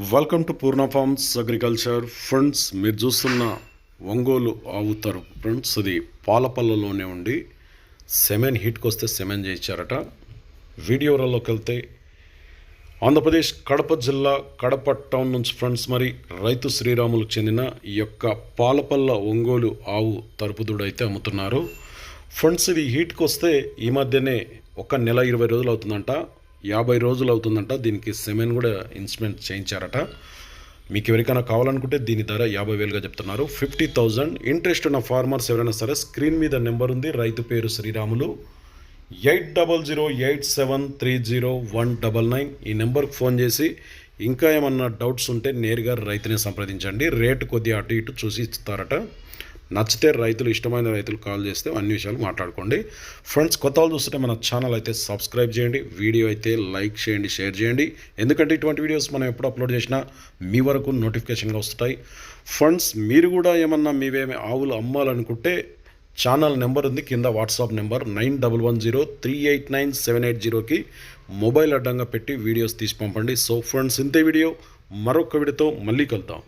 Welcome to Poorna farms agriculture friends మీరు చూస్తున్న ఒంగోలు ఆవు తరపు. ఫ్రెండ్స్ అది పాలపల్లలోనే ఉండి సెమెన్ హీట్కి వస్తే సెమెన్ చేయించారట. వీడియోలలోకి వెళ్తే ఆంధ్రప్రదేశ్ కడప జిల్లా కడప టౌన్ నుంచి ఫ్రెండ్స్ మరి రైతు శ్రీరాములకు చెందిన ఈ యొక్క పాలపల్ల ఒంగోలు ఆవు తరుపుదుడు అయితే అమ్ముతున్నారు. ఫ్రెండ్స్ ఇది హీట్కి వస్తే ఈ మధ్యనే ఒక నెల ఇరవై రోజులు అవుతుందంట. యాభై రోజులు అవుతుందంట దీనికి సెమెన్ కూడా ఇన్స్ట్రుమెంట్ చేయించారట. మీకు ఎవరికైనా కావాలనుకుంటే దీని ధర యాభై వేలుగా చెప్తున్నారు. ఫిఫ్టీ థౌజండ్ ఇంట్రెస్ట్ ఉన్న ఫార్మర్స్ ఎవరైనా సరే స్క్రీన్ మీద నెంబర్ ఉంది. రైతు పేరు Sriramulu. Eight double zero eight seven three zero one double nine ఈ నెంబర్కి ఫోన్ చేసి ఇంకా ఏమన్నా డౌట్స్ ఉంటే నేరుగా రైతుని సంప్రదించండి. రేటు కొద్దిగా అటు ఇటు చూసి ఇస్తారట. నచ్చితే రైతులు ఇష్టమైన రైతులు కాల్ చేస్తే అన్ని విషయాలు మాట్లాడుకోండి. ఫ్రెండ్స్ కొత్త వాళ్ళు చూస్తుంటే మన ఛానల్ అయితే సబ్స్క్రైబ్ చేయండి. వీడియో అయితే లైక్ చేయండి షేర్ చేయండి. ఎందుకంటే ఇటువంటి వీడియోస్ మనం ఎప్పుడు అప్లోడ్ చేసినా మీ వరకు నోటిఫికేషన్గా వస్తాయి. ఫ్రెండ్స్ మీరు కూడా ఏమన్నా మీవేమి ఆవులు అమ్మాలనుకుంటే ఛానల్ నెంబర్ ఉంది. కింద WhatsApp number nine double one zero three eight nine seven eight జీరోకి మొబైల్ అడ్డంగా పెట్టి వీడియోస్ తీసి పంపండి. సో ఫ్రెండ్స్ ఇంతే వీడియో. మరొక వీడియోతో మళ్ళీ కలుద్దాం.